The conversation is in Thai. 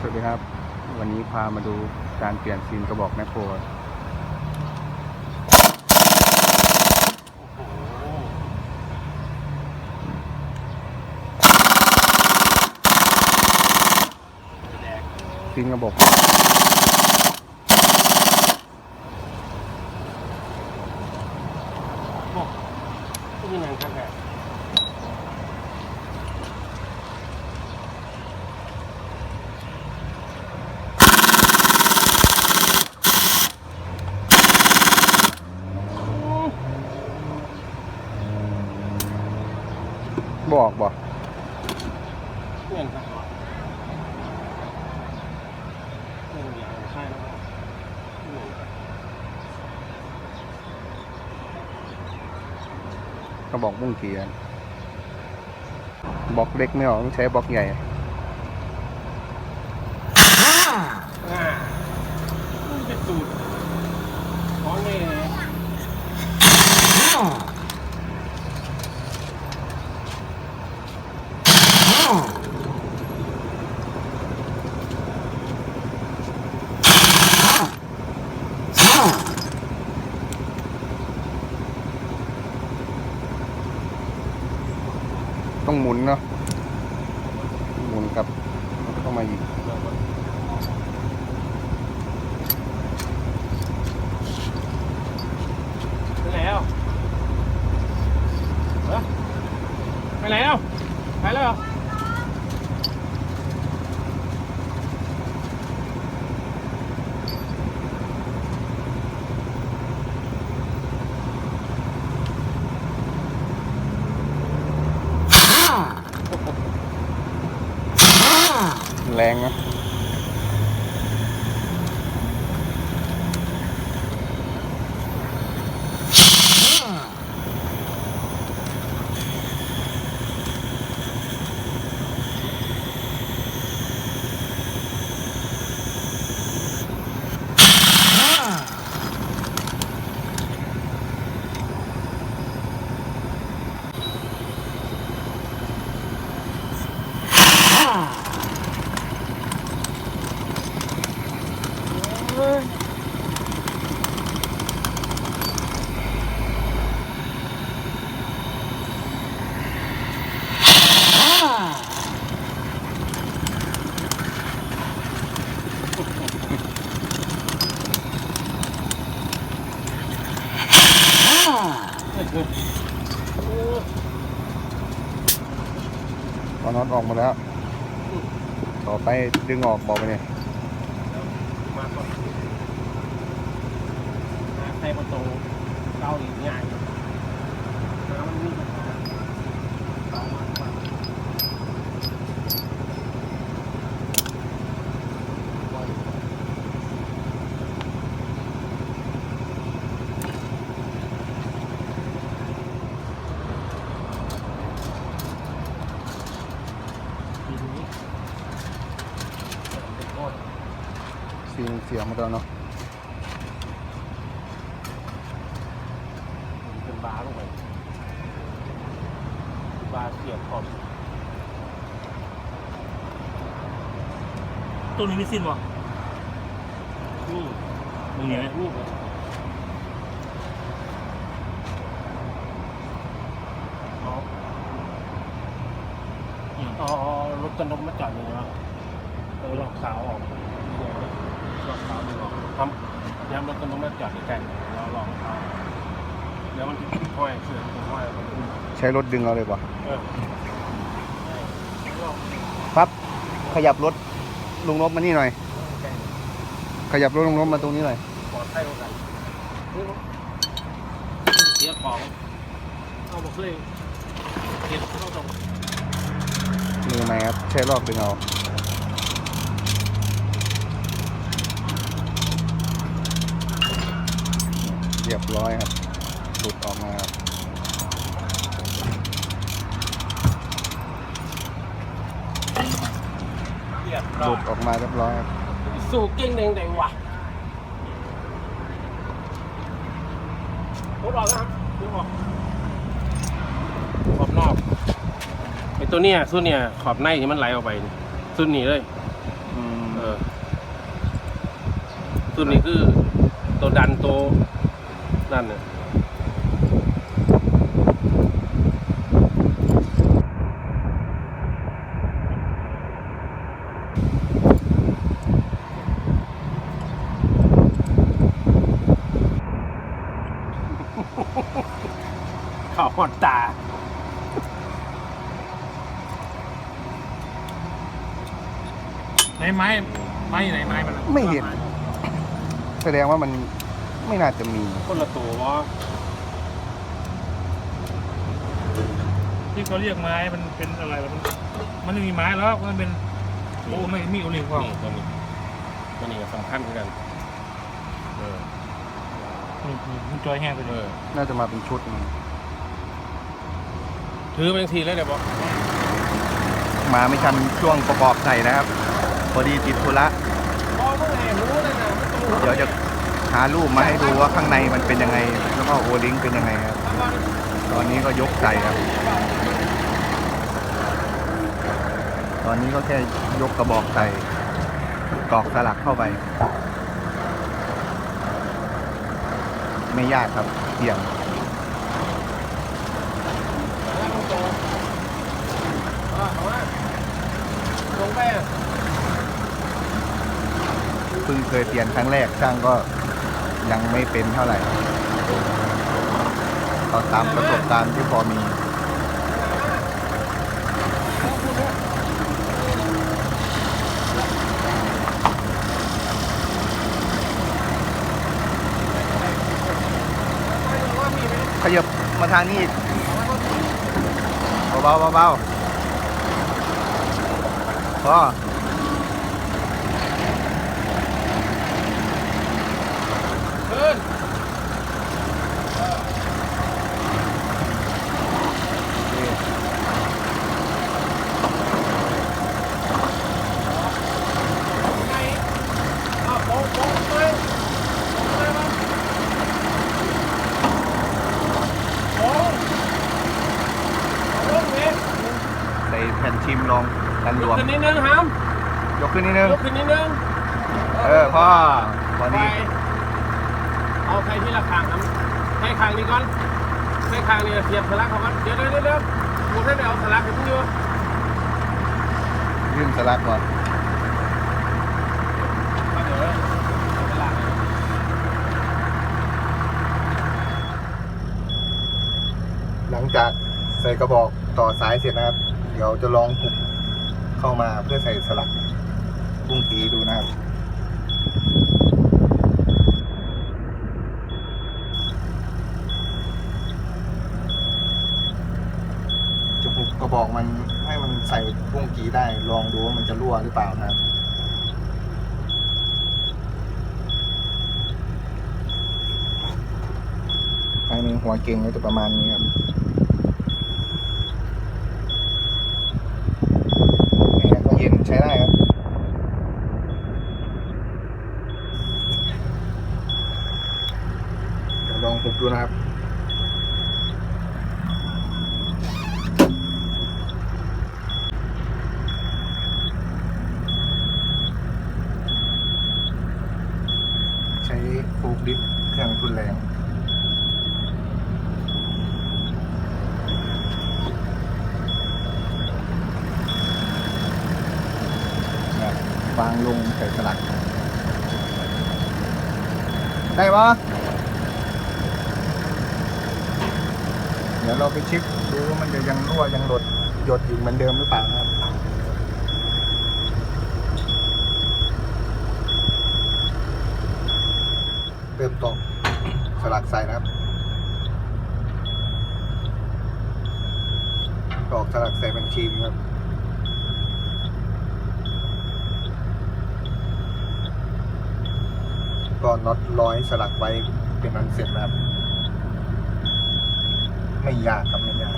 สวัสดีครับ วันนี้พามาดูการเปลี่ยนซีนกระบอกแมคโครซีนกระบอก บอกก็มีงานครับแบบ บอกบอกเงินครับเงินอย่างใช่แล้วกระบอกมุ้งเกียนบล็อกเล็กไม่ออกต้องใช้บล็อกใหญ่ อ่านี่เป็นสูตรของนี่เลย ต้องหมุนเนาะหมุนกับแล้วก็ต้องมาอีก ไปแล้วเหรอไปแล้วไปแล้วเหรอ แรงนะ ตอนน็อตออกมาแล้ว ต่อไปดึงออกบอกไปเนี่ยมาก่อนนะใครประตูเกาหลีง่ายน้ำมันมีปัญหาเกามากกว่า ปีนี้เป็นโคตร ซีน เสียงมาแล้วเนาะเป็นบาร์ลงไปบาร์เสียบขอบตัวนี้ไม่สิ้นวะนี่มึงเนี่ยนี่เลยเอาเอาเอารถกันนกมาจอดเลยนะเออลอกขาวออก ลอกขาวดูออกทำย้ำรถกันนกมาจอดใกล้ๆแล้วลองขาวเดี๋ยวมันจะห้อยเสือมันห้อยมันขึ้นใช้รถดึงเอาเลยป่ะเออครับ ขยับรถลุงนบมานี่หน่อย ขยับรถลุงนบมาตรงนี้หน่อยปลอดภัยกว่ากันเสียของเอาบอกเลยเก็บเข้าตรงมือไหมครับ ใช้รอบดึงเอา เรียบร้อยครับหลุดออกมาครับเรียบหร้อลุยดออกมาเรียบร้อยครับสู่เก่งแดงๆว่ะรถออกนะครับรถออกขอบนอกไอตัวเนี้ยสุดเนี่ยขอบในที่มันไหลออกไปนี่สุดนี้เลยอืมอตัวนี้คือตัวดันตัว นั่นเนี่ยข่าวหอนตาไหนไม้ไม้อยู่ไหนไม้มันอะ ไม่เห็น แสดงว่ามัน ไม่น่าจะมี คนละตัววะที่เขาเรียกไม้มันเป็นอะไรวะมันมันไม่มีไม้แล้วมันเป็นโอ้ไม่มีโอลิมปิกนี่ตัวนี้ตัวนี้ก็สำคัญเหมือนกันเอออืมอืมมันจอยแห้งไปเอเลยอน่าจะมาเป็นชุดนึงถือไปทีเลยเดี๋ยวบอกมาไม่ทันช่วงประกอบใส่นะครับ พอดีติดธุระพอเมื่อไหร่รู้เลยนะเดี๋ยวจะ หารูปมาให้ดูว่าข้างในมันเป็นยังไง แล้วก็โอลิงเป็นยังไงครับ ตอนนี้ก็ยกใส่ครับ ตอนนี้ก็แค่ยกกระบอกใส่กรอกสลักเข้าไป ไม่ยากครับเพียงลงไปอะเพิ่งเคยเปลี่ยนครั้งแรกช่างก็ ยังไม่เป็นเท่าไหร่ก็ตามประสบการณ์ที่พอมีขยับมาทางนี้เบาๆเบาๆพอ ขึ้น ไงอ้าวโป๊ะโป๊ะไปโป๊ะไปมาโป๊ะเอาลงเลย ใส่แผ่นชิม ลองกันรยวกมขึ้นนิดนึงฮัมยกขึ้นนิดนึงยกขึ้นนิดนึงเออพ่อพอไปดีเอาใครที่ละคางครับใช้คางนี้ก่อนใช้คางนี้เสียบสลักเขาก่อนเดี๋ยวเดี๋ยวเดี๋ยวเดี๋ยวผมให้ไปเอาสลักให้พี่อยู่ยื่นสลักก่อนเอาเดี๋ยวเอาสลักหลังจากใส่กระบอกต่อสายเสร็จนะครับเดี๋ยวจะลองหุบเข้ามาเพื่อใส่สลักบุ้งตีดูนะครับจะหุบกระบอกมันให้มันใส่บุ้งกีได้ ลองดูว่ามันจะรั่วหรือเปล่านะครับภายในหัวเก่งก็จะประมาณนี้ครับแอร์ก็เย็น ใช้ได้ครับลองหุบดูนะครับ ใช้โฟกดิฟเครื่องทุนแรง แบบวางลงใส่สลัก ได้ปะเดี๋ยวเราไปเช็คดูว่ามันจะยังรั่วยังหลดหยดอยู่เหมือนเดิมหรือเปล่านะครับเริ่มตอกสลักใส่นะครับตอกสลักใส่บัญชีครับ ก็น็อตร้อยสลักไว้เป็นอันเสร็จแล้ว ไม่ยากครับไม่ยาก